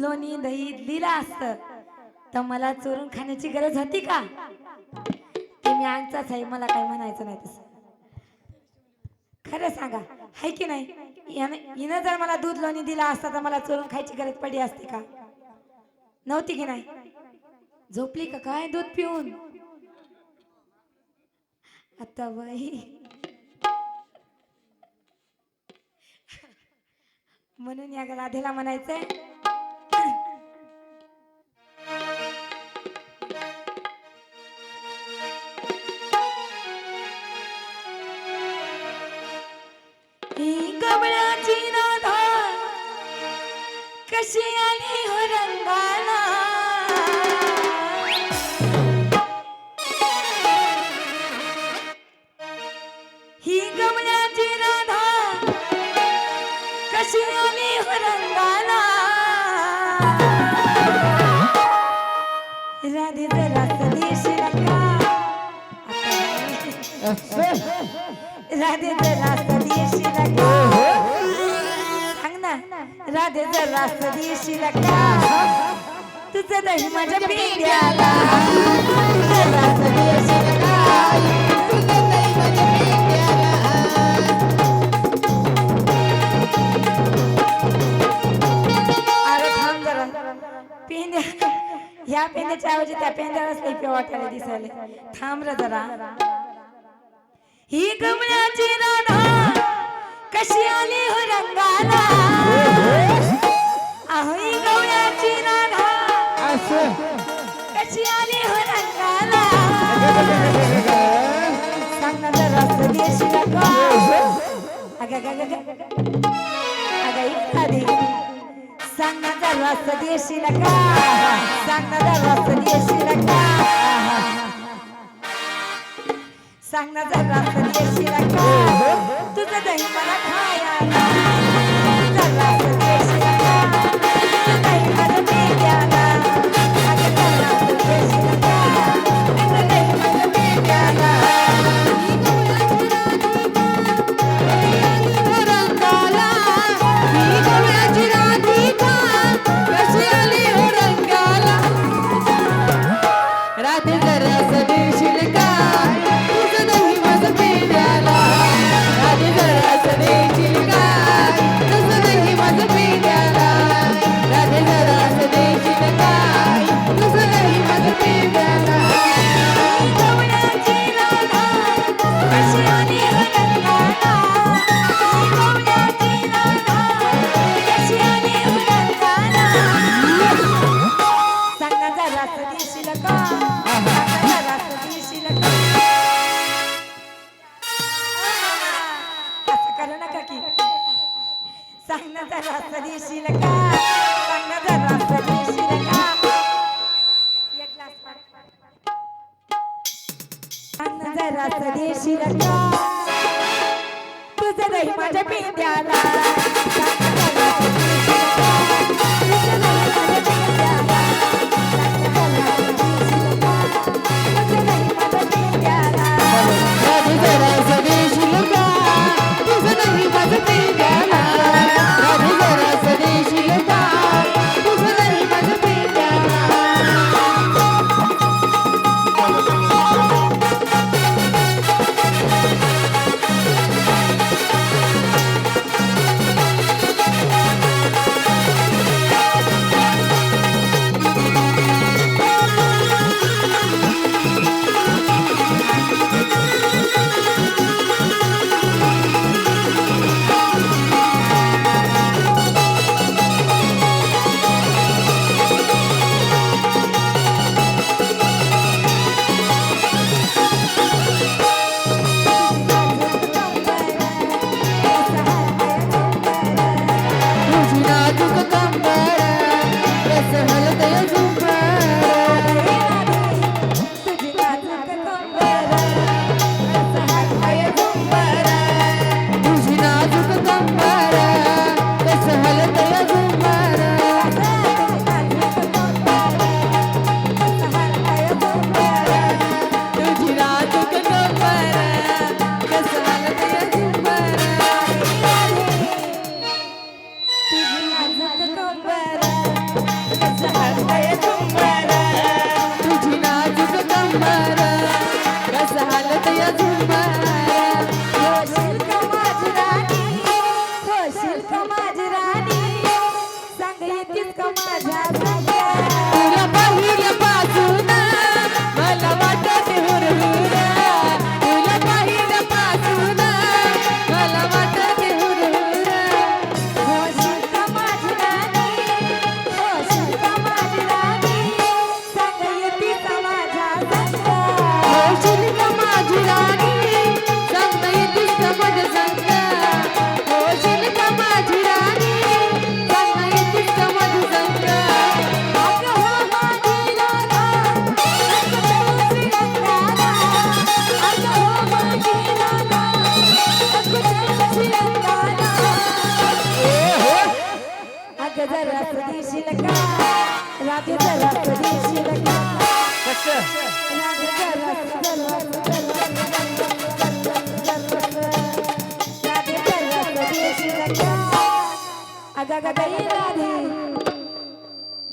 लोणी दही दिलं असतं. तर मला चोरून खाण्याची गरज होती का? ते मी आमचाच आहे मला काय म्हणायचं नाही तसं. खरं सांगा हाय की नाही? यानं- हिनं जर मला दूध लोणी दिला असता तर मला चोरून खायची गरज पडली असते का? नव्हती की नाही? झोपली का काय दूध पिऊन? आता बाई म्हणून या राधेला म्हणायचंय जरा सदेशी नका. राधे जरा सदेशी नका. सांग ना राधे जरा सदेशी नका. तुझं दही माझ्या पिंड्याला. जरा तुझं दही माझ्या अरे थांब जरा. ह्या पेंद्याच्या ऐवजी त्या पेंद्यालाच लई वाटायला दिसायले. थांब रे जरा. ही गमळ्याची राधा कशी आली हो रंगाला अहो ही गवळ्याची राधा कशी आली हो रंगाला सांग ना जरा स्वदेशी अगं? अगं अगं अगं. इतका दे सांग ना जरा स्वदेशी नका सांग ना जरा स्वदेशी नका सांग ना जरा स्वदेशी नका तुझं दही मला खायला सांग ना जरा स्वदेशील का सांग ना जरा स्वदेशील का एक ग्लास पाणी. जरा स्वदेशील का तुझं नाही माझ्या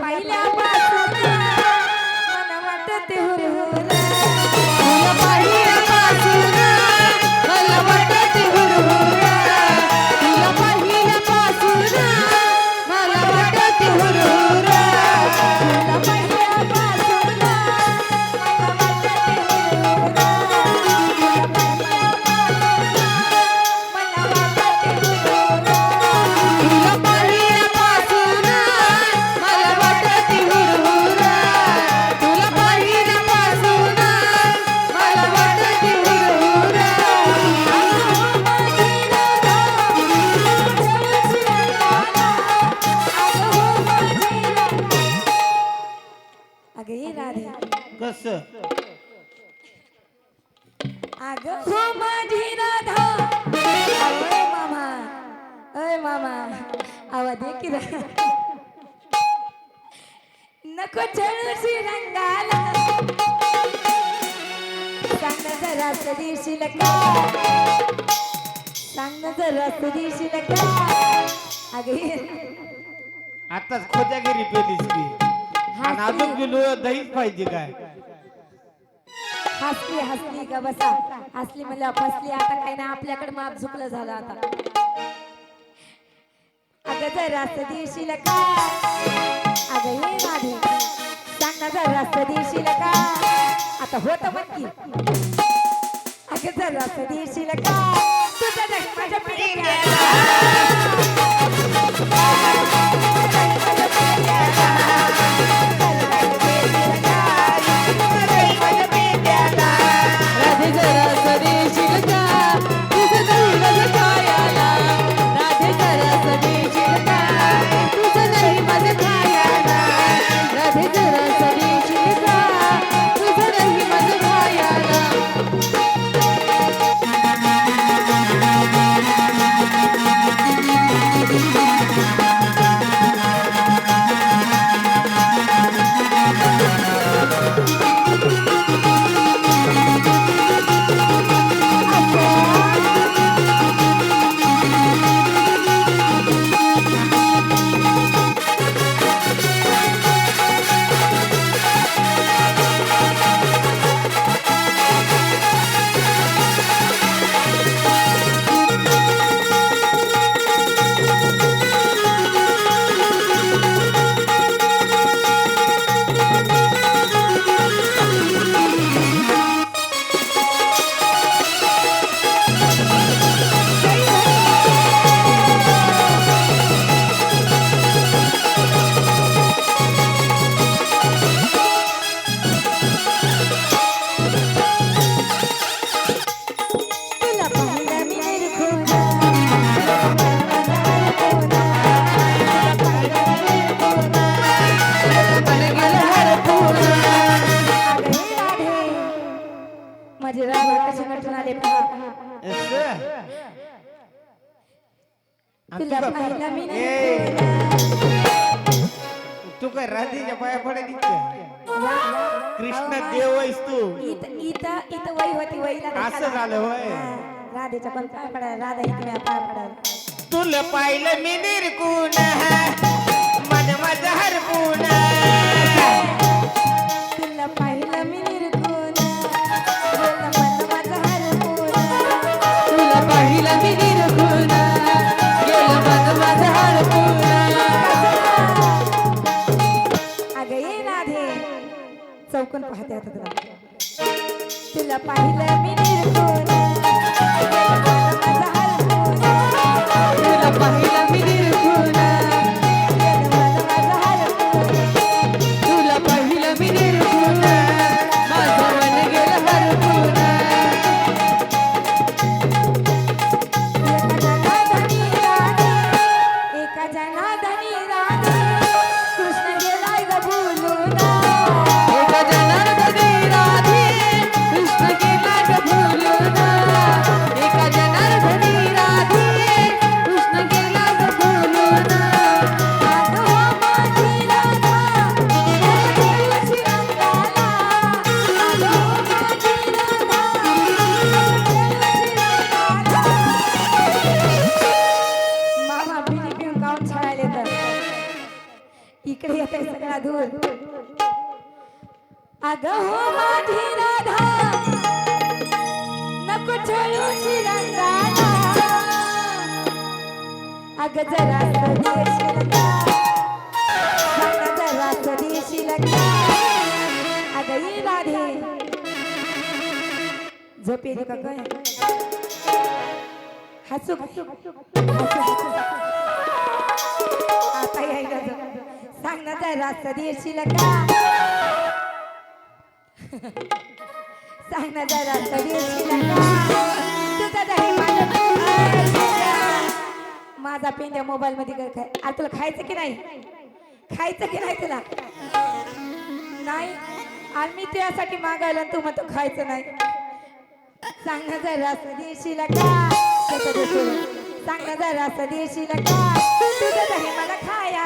পাইলা পাইলা नको चळशी रंगाला. सांग जरा दिवशी लका सांग जरा लका अगे. आताच खोट्यागिरी पेलीस की. आणि अजून गेलो दहीच पाहिजे काय? हसली हसली का बसा. हसली म्हणजे फसली आता काही ना आपल्याकडे माप झुकलं झालं आता. अगं जरा दिवशी लका अगं हे माझी जरास देशील का? आता होत म्हणती अगं जरास देशील का? तुझ्या माझ्या तुला तू काय- पाहिलं मी ए, निरखून तू काय राधेच्या पाया पडायची कृष्ण देव आहेस तू. इथं इथं वही होती असं. झालं होय. हा, राधेच्या पण पाय राधा इथे पाय तुला पाहिलं मी निरकून मन माझं हरपून तुला पाहिलं पाहते आता तुला. तुला पाहिलं मी निरखून स्वदेशील का अगं ये राधे झोप येते का काय हसू हसू आता यायला झोप. सांग ना जरा का सांग ना जरा स्वदेशील का तुझा माझा पेंड्या मोबाईल मध्ये काय खाय आता तुला खायचं की नाही खायचं की नाही तुला? नाही आणि मी तुझ्यासाठी मागायला तू म्हणतो खायचं नाही. सांग ना जरा स्वदेशीला का? सांग ना जरा स्वदेशीला का? तुझं मला खायला